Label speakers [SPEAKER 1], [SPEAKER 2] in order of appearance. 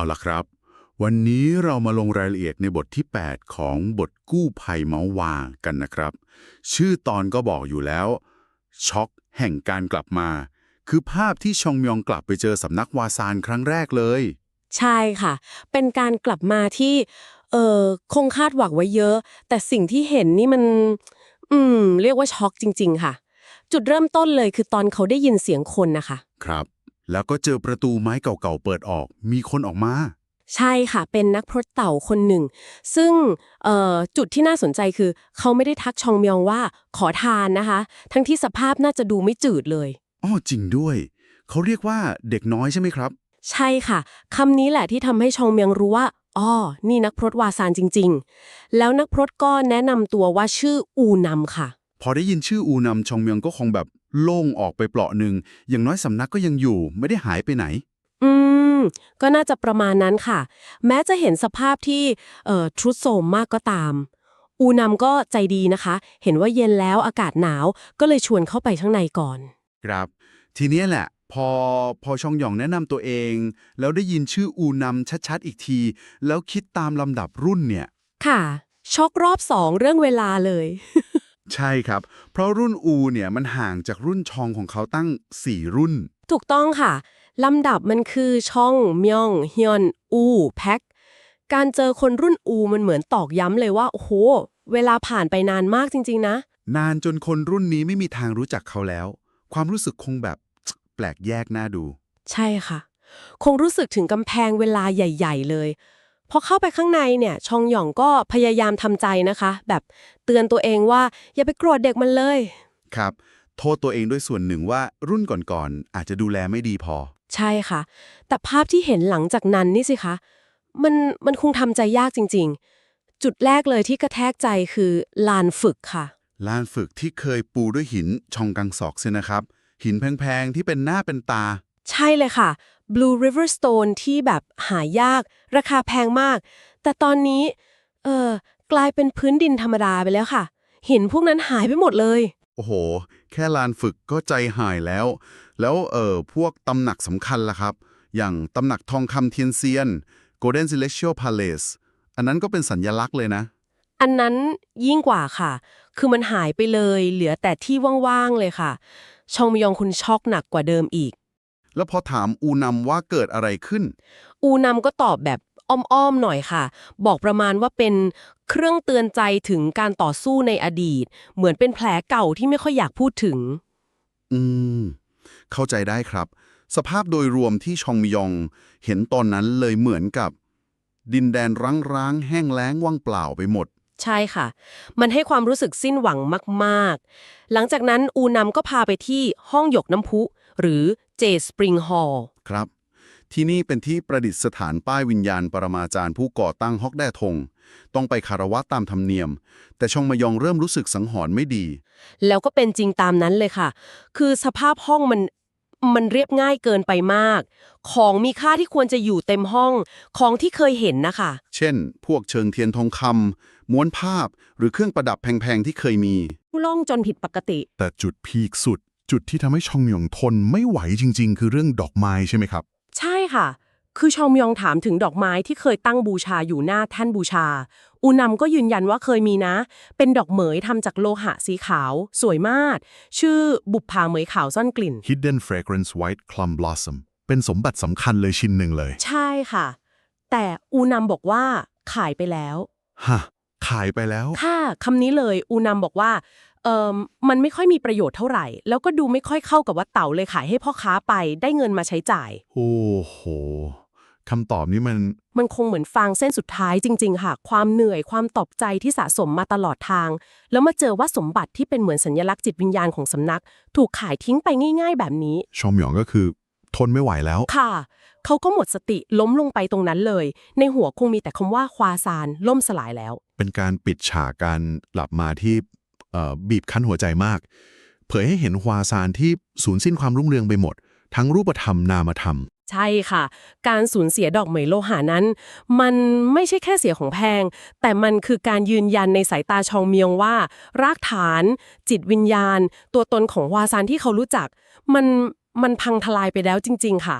[SPEAKER 1] เอาละครับ วันนี้เรามาลงรายละเอียดในบทที่ 8 ของบทกู้ภัยเมาส์วากันนะครับ ชื่อตอนก็บอกอยู่แล้ว ช็อกแห่งการกลับมา คือภาพที่ชองมยองกลับไปเจอสำนักวาซานครั้งแรกเลย
[SPEAKER 2] ใช่ค่ะ เป็นการกลับมาที่ เออคงคาดหวังไว้เยอะ แต่สิ่งที่เห็นนี่มัน อืม เรียกว่าช็อกจริง ๆ ค่ะ จุดเริ่มต้นเลยคือตอนเขาได้ยินเสียงคนนะคะ
[SPEAKER 1] ครับ แล้วก็เจอประตูไม้เก่าๆเปิดออก มีคนออกมา
[SPEAKER 2] ใช่ค่ะ เป็นนักพรตเต่าคนหนึ่ง ซึ่งเอ่อจุดที่น่าสนใจคือ เขาไม่ได้ทักชองมยองว่าขอทานนะคะ ทั้งที่สภาพน่าจะดูไม่จืดเลย
[SPEAKER 1] อ้อจริงด้วย เขาเรียกว่าเด็กน้อยใช่ไหมครับ
[SPEAKER 2] ใช่ค่ะคำนี้แหละที่ทำให้ชองเมียงรู้ว่าอ๋อนี่นักพรตวาซานจริง ๆ แล้วนักพรตก็แนะนำตัวว่าชื่ออูนำค่ะ
[SPEAKER 1] พอได้ยินชื่ออูนำชองเมียงก็คงแบบ โล่งออกไปเปลาะหนึ่ง อย่างน้อยสำนักก็ยังอยู่ไม่ได้หายไปไหน
[SPEAKER 2] อืม ก็น่าจะประมาณนั้นค่ะ แม้จะเห็นสภาพที่เอ่อทรุดโทรมมากก็ตาม อูนำก็ใจดีนะคะ เห็นว่าเย็นแล้วอากาศหนาวก็เลยชวนเข้าไปข้างในก่อน
[SPEAKER 1] ครับ ทีเนี้ยแหละ พอพอชองหยองแนะนำตัวเอง แล้วได้ยินชื่ออูนำชัดๆอีกที แล้วคิดตามลำดับรุ่นเนี่ย
[SPEAKER 2] ค่ะ ช็อกรอบสองเรื่องเวลาเลย
[SPEAKER 1] ใช่ครับ เพราะรุ่นอูเนี่ยมันห่างจากรุ่นชองของเขาตั้ง 4 รุ่น
[SPEAKER 2] ถูกต้องค่ะ ลำดับมันคือช่องมยองฮยอน อูแพ็คการเจอคนรุ่นอูมันเหมือนตอกย้ำเลยว่า โอ้โห เวลาผ่านไปนานมากจริง ๆ นะ
[SPEAKER 1] นานจนคนรุ่นนี้ไม่มีทางรู้จักเขาแล้ว ความรู้สึกคงแบบแปลกแยกน่าดู
[SPEAKER 2] ใช่ค่ะ คงรู้สึกถึงกำแพงเวลาใหญ่ ๆ เลย พอเข้าไปข้างในเนี่ย ชองหยองก็พยายามทำใจนะคะ แบบเตือนตัวเองว่าอย่าไปโกรธเด็กมันเลย
[SPEAKER 1] ครับ โทษตัวเองด้วยส่วนหนึ่งว่ารุ่นก่อนๆอาจจะดูแลไม่ดีพอ
[SPEAKER 2] ใช่ค่ะ แต่ภาพที่เห็นหลังจากนั้นนี่สิคะ มันมันคงทำใจยากจริง ๆ จุดแรกเลยที่กระแทกใจคือลานฝึกค่ะ
[SPEAKER 1] ลานฝึกที่เคยปูด้วยหินชองกังศอกเซนะครับ หินแพงๆที่เป็นหน้าเป็นตา
[SPEAKER 2] ใช่เลยค่ะ Blue River Stone ที่แบบหายาก ราคาแพงมาก แต่ตอนนี้ เออกลายเป็นพื้นดินธรรมดาไปแล้วค่ะ หินพวกนั้นหายไปหมดเลย
[SPEAKER 1] โอ้โห แค่ลานฝึกก็ใจหายแล้ว แล้วเออพวกตำหนักสำคัญล่ะครับ อย่างตำหนักทองคำเทียนเซียน Golden Celestial Palace อันนั้นก็เป็นสัญญลักษณ์เลยนะ
[SPEAKER 2] อันนั้นยิ่งกว่าค่ะ คือมันหายไปเลย เหลือแต่ที่ว่างๆเลยค่ะ ชองมยองคุณช็อกหนักกว่าเดิมอีก
[SPEAKER 1] แล้วพอถามอูนำว่าเกิดอะไรขึ้น
[SPEAKER 2] อูนำก็ตอบแบบอ้อมๆหน่อยค่ะ บอกประมาณว่าเป็นเครื่องเตือนใจถึงการต่อสู้ในอดีต เหมือนเป็นแผลเก่าที่ไม่ค่อยอยากพูดถึง
[SPEAKER 1] อืม เข้าใจได้ครับ สภาพโดยรวมที่ชองมยอง เห็นตอนนั้นเลยเหมือนกับ ดินแดนร้างๆแห้งแล้งว่างเปล่าไปหมด
[SPEAKER 2] ใช่ค่ะ มันให้ความรู้สึกสิ้นหวังมาก ๆ หลังจากนั้นอูนำก็พาไปที่ห้องหยกน้ำพุ หรือ เจสปริงฮอล
[SPEAKER 1] ครับ ที่นี่เป็นที่ประดิษฐานป้ายวิญญาณปรมาจารย์ผู้ก่อตั้งฮอกแดทง ต้องไปคารวะตามธรรมเนียม แต่ชองมยองเริ่มรู้สึกสังหรณ์ไม่ดี
[SPEAKER 2] แล้วก็เป็นจริงตามนั้นเลยค่ะ คือสภาพห้องมันมันเรียบง่ายเกินไปมาก ของมีค่าที่ควรจะอยู่เต็มห้อง ของที่เคยเห็นนะคะ
[SPEAKER 1] เช่น พวกเชิงเทียนทองคำม้วนภาพ หรือเครื่องประดับแพงๆที่เคยมี
[SPEAKER 2] ล่องจนผิดปกติ
[SPEAKER 3] แต่จุดพีคสุด จุดที่ทำให้ชองหยองทนไม่ไหวจริง ๆ คือเรื่องดอกไม้ใช่ไหมครับ
[SPEAKER 2] ใช่ค่ะ คือชองมยองถามถึงดอกไม้ที่เคยตั้งบูชาอยู่หน้าแท่นบูชา อูนำก็ยืนยันว่าเคยมีนะ เป็นดอกเหมยทำจากโลหะสีขาว สวยมาก ชื่อบุปผาเหมยขาวซ่อนกลิ่น
[SPEAKER 3] Hidden Fragrance White Plum Blossom เป็นสมบัติสำคัญเลยชิ้นหนึ่งเลย
[SPEAKER 2] ใช่ค่ะ แต่อูนำบอกว่าขายไปแล้ว
[SPEAKER 3] ฮะ ขายไปแล้ว
[SPEAKER 2] ค่ะคำนี้เลยอูนำบอกว่า เอ่อมันไม่ค่อยมีประโยชน์เท่าไหร่ แล้วก็ดูไม่ค่อยเข้ากับว่าเต่าเลยขายให้พ่อค้าไปได้เงินมาใช้จ่าย
[SPEAKER 3] โอ้โหคำตอบนี้มัน
[SPEAKER 2] มันคงเหมือนฟางเส้นสุดท้ายจริง ๆ ค่ะ ความเหนื่อยความตอบใจที่สะสมมาตลอดทาง แล้วมาเจอว่าสมบัติที่เป็นเหมือนสัญลักษณ์จิตวิญญาณของสำนัก ถูกขายทิ้งไปง่าย ๆ แบบนี้
[SPEAKER 3] ชองหยองก็คือ ทนไม่ไหวแล้ว
[SPEAKER 2] ค่ะ เขาก็หมดสติล้มลงไปตรงนั้นเลย ในหัวคงมีแต่คำว่าควาซานล่มสลายแล้ว
[SPEAKER 3] เป็นการปิดฉากการกลับมาที่เอ่อ บีบคั้นหัวใจมาก เผยให้เห็นฮวาซานที่สูญสิ้นความรุ่งเรืองไปหมด ทั้งรูปธรรมนามธรรม
[SPEAKER 2] ใช่ค่ะ การสูญเสียดอกเหมยโลหานั้น มันไม่ใช่แค่เสียของแพง แต่มันคือการยืนยันในสายตาชองเมียงว่า รากฐาน จิตวิญญาณ ตัวตนของวาซานที่เขารู้จัก มันมันพังทลายไปแล้วจริง ๆ ค่ะ